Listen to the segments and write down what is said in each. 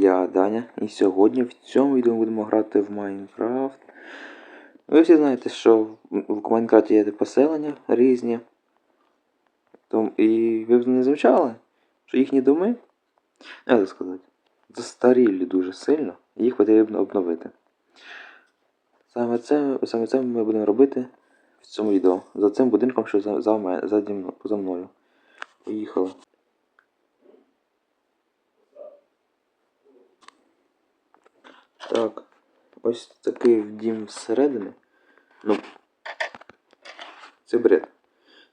Я Даня, і сьогодні в цьому відео ми будемо грати в Майнкрафт. Ви всі знаєте, що в Майнкрафті є поселення різні. І ви б не звучали, що їхні доми, як це сказати, застарілі дуже сильно, і їх потрібно обновити. Саме це, саме це ми будемо робити в цьому відео. За цим будинком, що за, за, мно- за мною. Поїхали. Так, ось такий дім зсередини. Ну. Це бред.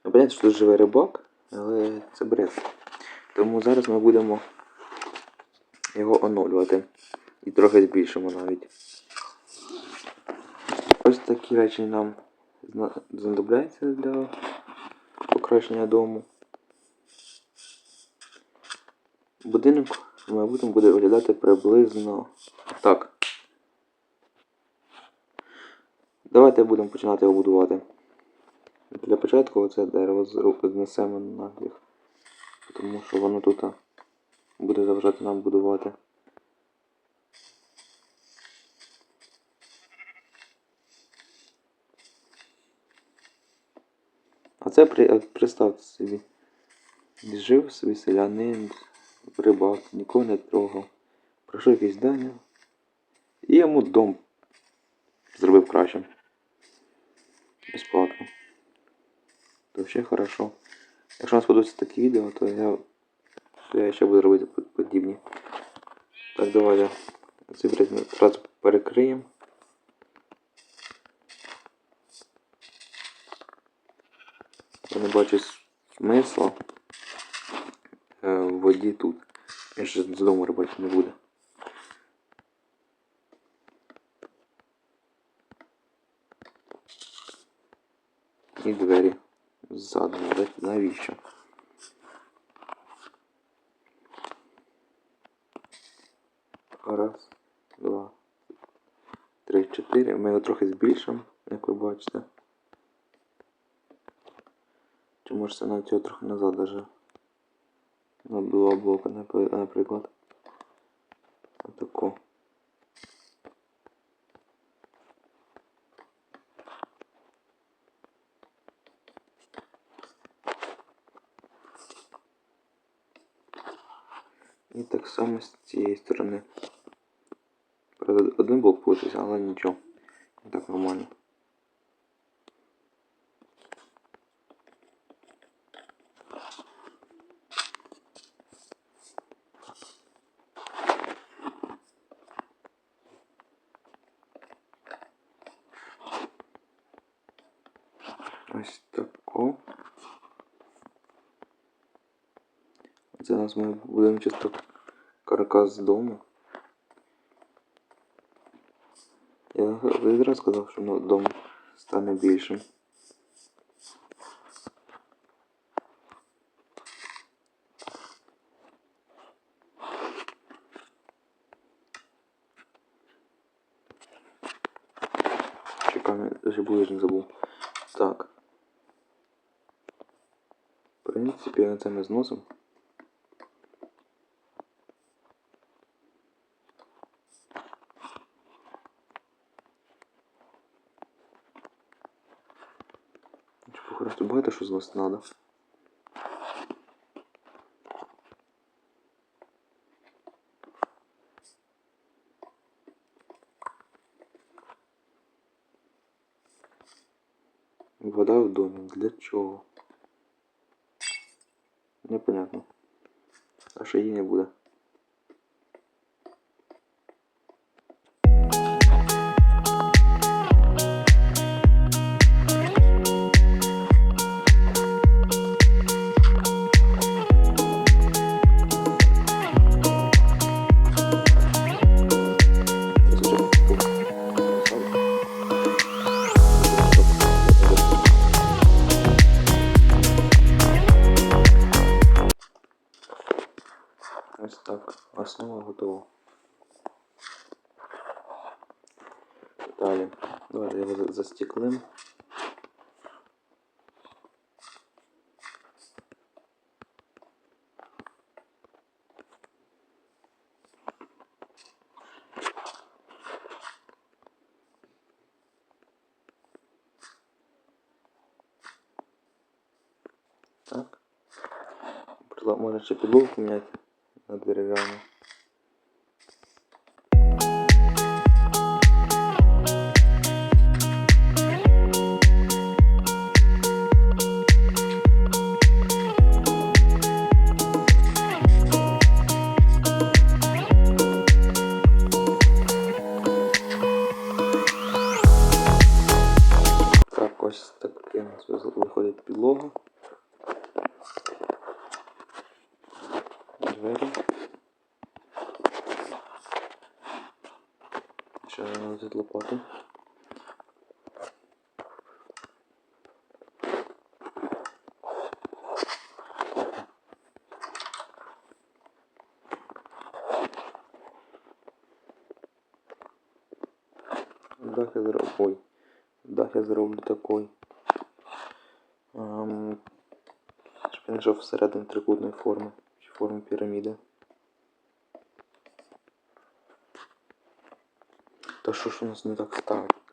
Ну, понятно, що тут живе рибак, але це бред. Тому зараз ми будемо його оновлювати. І трохи збільшимо навіть. Ось такі речі нам зна- знадобляються для покращення дому. Будинок в майбутньому буде виглядати приблизно так. Давайте будемо починати його будувати. Для початку це дерево знесемо нафіг. Тому що воно тут буде заважати нам будувати. А це представте собі. Жив собі селянин, рибак, нікого не трогав. Пройшов якесь здання. І йому дом зробив кращим. Безплатно. То ще хорошо. Якщо вам сподобається такі відео, то я, то я ще буду робити по- подібні. Так, давайте предмет одразу перекриємо. Я не бачу смисла е, в воді тут. Я ще з дому рибати не буде. І двері ззаду. Навіщо? Раз, два, три, чотири. Ми його трохи збільшимо, як ви бачите. Чи може це навіть його трохи назад даже. На два блока, наприклад. Отако. І так само з цієї сторони. Правда, один блок получився, але нічого. І Так нормально. Ось тако. Зараз ми будемо чисто каркас дому. Я відразу сказав, що ну, дом стане більшим. Чекай, ще булыжник забув. Так. В принципі, це ми зносимо. Чи просто багато що зносити треба. Вода в домі. Для чого? Непонятно. А що її не буде. Ось так. Основа готова. Далі. Давайте його застіклим. Так. Можна ще підлогу поміняти. На дерев'яну. Так, ось таке у нас виходить підлога. Двері. Ще наносить лопату. Дах я зроблю. Ой. Дах я зроблю такой. Ем, щоб він йшов всередину трикутної форми. Чи пирамиды. Та що ж у нас не так ставить?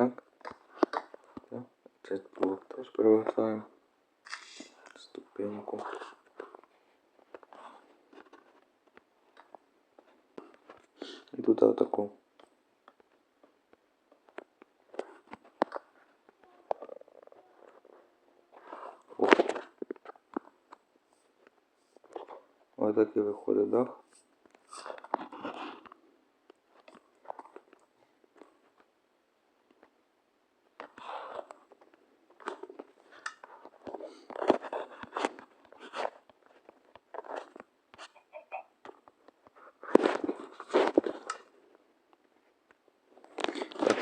Так. Так. Це блок теж перевертаємо. Ступеньку. І тут отаку. О. Ось такий виходить дах.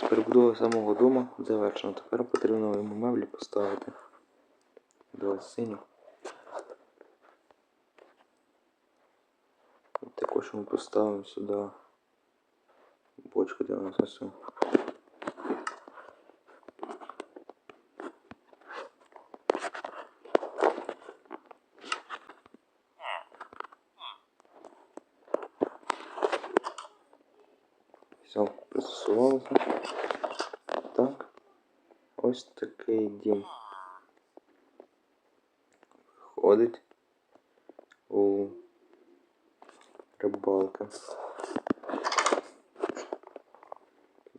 Так, тепер будова самого дому завершена. Тепер потрібно йому меблі поставити. Два сині. Також ми поставимо сюди бочку для насосу. Все, пристосувалося. Так. Ось такий дім. Виходить у рибалки.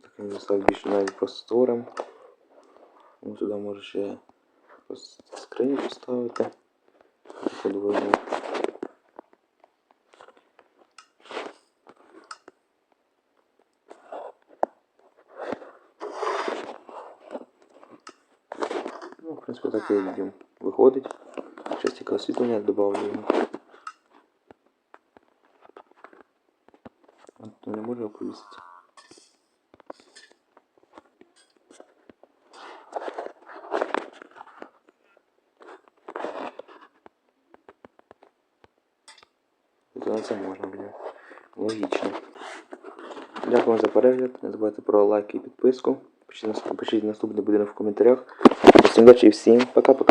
Таким він став більш навіть просторим. Ну, сюди може ще ось скриню поставити. Подвойну. Ну, в принципі, так і дім виходить. Щось тільки освітлення додавлю йому. От не можу його повісити. То на це можна буде. Логічно. Дякую вам за перегляд. Не забувайте про лайк і підписку. Пишіть, нас- пишіть наступний будинок в коментарях. Assim, eu tive 5, pacá.